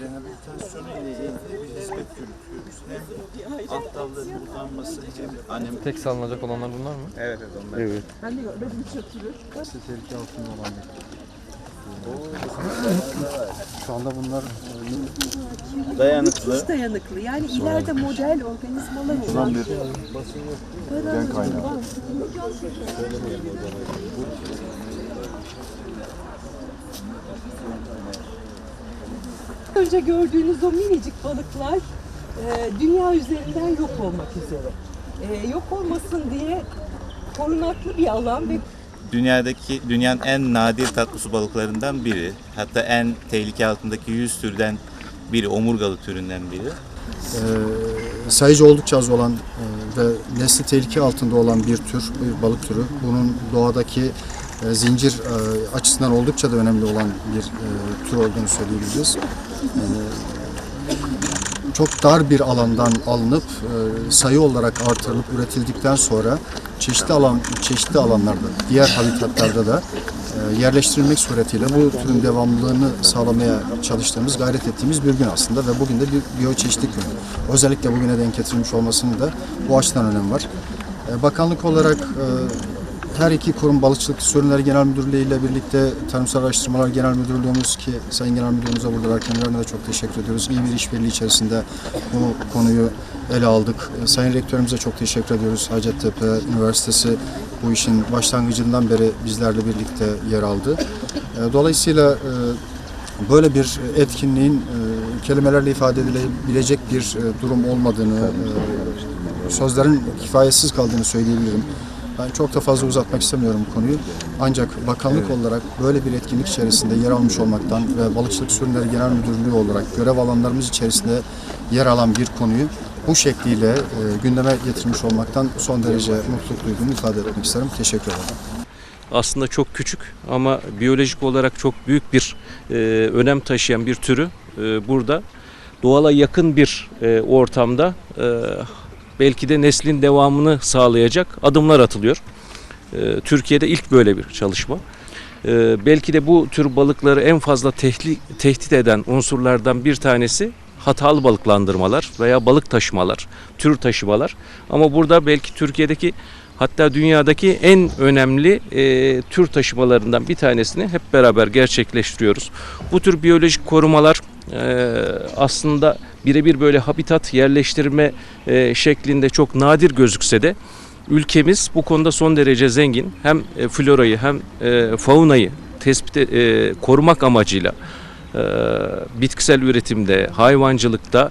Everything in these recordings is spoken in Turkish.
rehabilitasyonu ile ilgili bir hizmet yürütüyoruz. Hem alt dalların hem anem Tek salınacak olanlar bunlar mı? Evet, evet onlar. Evet. Ben de görmedim çatırı. İşte tehlike altında olan Şu anda bunlar Dayanıklı. Hiç dayanıklı. Yani ileride model organizmalar olan. bir gen kaynağı. Önce gördüğünüz o minicik balıklar e, dünya üzerinden yok olmak üzere. E, yok olmasın diye korunaklı bir alan ve Dünyadaki dünyanın en nadir tatlı su balıklarından biri. Hatta en tehlike altındaki 100 türden biri, omurgalı türünden biri. Ee, sayıcı oldukça az olan e, ve nesli tehlike altında olan bir tür, bir balık türü. Bunun doğadaki e, zincir e, açısından oldukça da önemli olan bir e, tür olduğunu söyleyebiliriz. Ee, çok dar bir alandan alınıp e, sayı olarak artırılıp üretildikten sonra çeşitli alan çeşitli alanlarda, diğer habitatlarda da e, yerleştirilmek suretiyle bu türün devamlılığını sağlamaya çalıştığımız, gayret ettiğimiz bir gün aslında ve bugün de bir biyoçeşitlik günü. Özellikle bugüne denk getirilmiş olmasının da bu açıdan önemi var. E, Bakanlık olarak e, her iki kurum Balıkçılık Sorunları Genel Müdürlüğü ile birlikte Tarımsal Araştırmalar Genel Müdürlüğümüz ki Sayın Genel Müdürümüze burada kendilerine de çok teşekkür ediyoruz. İyi bir işbirliği içerisinde bu konuyu ele aldık. E, Sayın Rektörümüze çok teşekkür ediyoruz. Hacettepe Üniversitesi bu işin başlangıcından beri bizlerle birlikte yer aldı. E, Dolayısıyla e, böyle bir etkinliğin e, kelimelerle ifade edilebilecek bir e, durum olmadığını, sözlerin kifayetsiz kaldığını söyleyebilirim. Ben çok da fazla uzatmak istemiyorum bu konuyu. Ancak bakanlık olarak böyle bir etkinlik içerisinde yer almış olmaktan ve Balıkçılık Sürünleri Genel Müdürlüğü olarak görev alanlarımız içerisinde yer alan bir konuyu bu şekliyle e, gündeme getirmiş olmaktan son derece mutluluk duyduğumu ifade etmek isterim. Teşekkür ederim. aslında çok küçük ama biyolojik olarak çok büyük bir e, önem taşıyan bir türü e, burada doğala yakın bir e, ortamda e, belki de neslin devamını sağlayacak adımlar atılıyor. E, Türkiye'de ilk böyle bir çalışma. E, belki de bu tür balıkları en fazla tehli, tehdit eden unsurlardan bir tanesi hatalı balıklandırmalar veya balık taşımalar, tür taşımalar. Ama burada belki Türkiye'deki hatta dünyadaki en önemli e, tür taşımalarından bir tanesini hep beraber gerçekleştiriyoruz. Bu tür biyolojik korumalar e, aslında birebir böyle habitat yerleştirme e, şeklinde çok nadir gözükse de ülkemiz bu konuda son derece zengin. Hem e, florayı hem e, faunayı tespit korumak amacıyla bitkisel üretimde, hayvancılıkta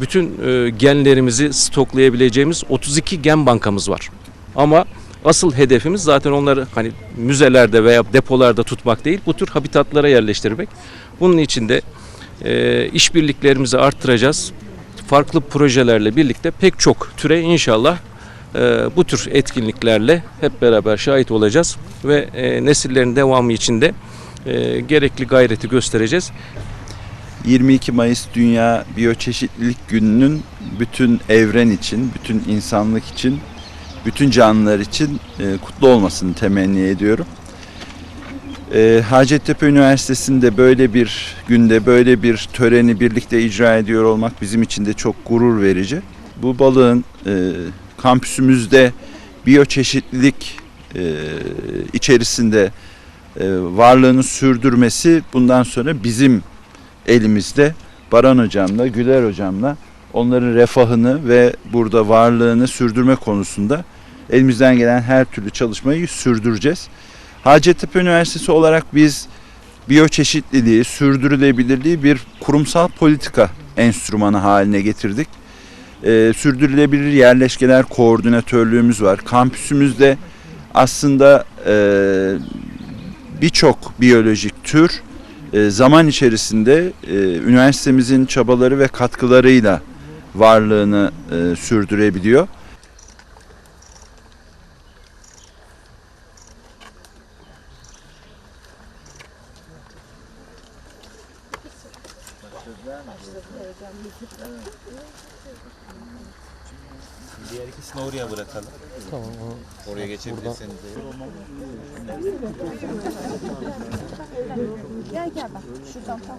bütün genlerimizi stoklayabileceğimiz 32 gen bankamız var. Ama asıl hedefimiz zaten onları hani müzelerde veya depolarda tutmak değil, bu tür habitatlara yerleştirmek. Bunun için de e, işbirliklerimizi arttıracağız. Farklı projelerle birlikte pek çok türe inşallah e, bu tür etkinliklerle hep beraber şahit olacağız ve e, nesillerin devamı için de e, gerekli gayreti göstereceğiz. 22 Mayıs Dünya Biyoçeşitlilik Günü'nün bütün evren için, bütün insanlık için, bütün canlılar için e, kutlu olmasını temenni ediyorum. E, Hacettepe Üniversitesi'nde böyle bir günde böyle bir töreni birlikte icra ediyor olmak bizim için de çok gurur verici. Bu balığın e, kampüsümüzde biyoçeşitlilik e, içerisinde e, varlığını sürdürmesi bundan sonra bizim elimizde. Baran hocamla, Güler hocamla onların refahını ve burada varlığını sürdürme konusunda elimizden gelen her türlü çalışmayı sürdüreceğiz. Hacettepe Üniversitesi olarak biz biyoçeşitliliği, sürdürülebilirliği bir kurumsal politika enstrümanı haline getirdik. Ee, sürdürülebilir yerleşkeler koordinatörlüğümüz var. Kampüsümüzde aslında e, birçok biyolojik tür e, zaman içerisinde e, üniversitemizin çabaları ve katkılarıyla varlığını e, sürdürebiliyor. Diğer ikisini oraya bırakalım. Tamam. o- Oraya geçebilirseniz. Gel gel bak şuradan tam.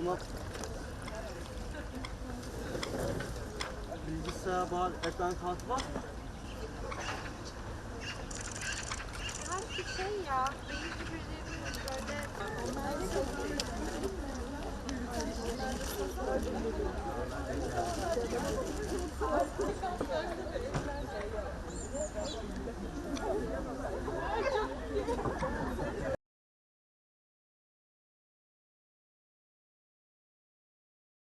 buna bilgisayar bağlı ekran kartı var. Her bir şey ya. Beyin hücrelerimiz böyle onlar da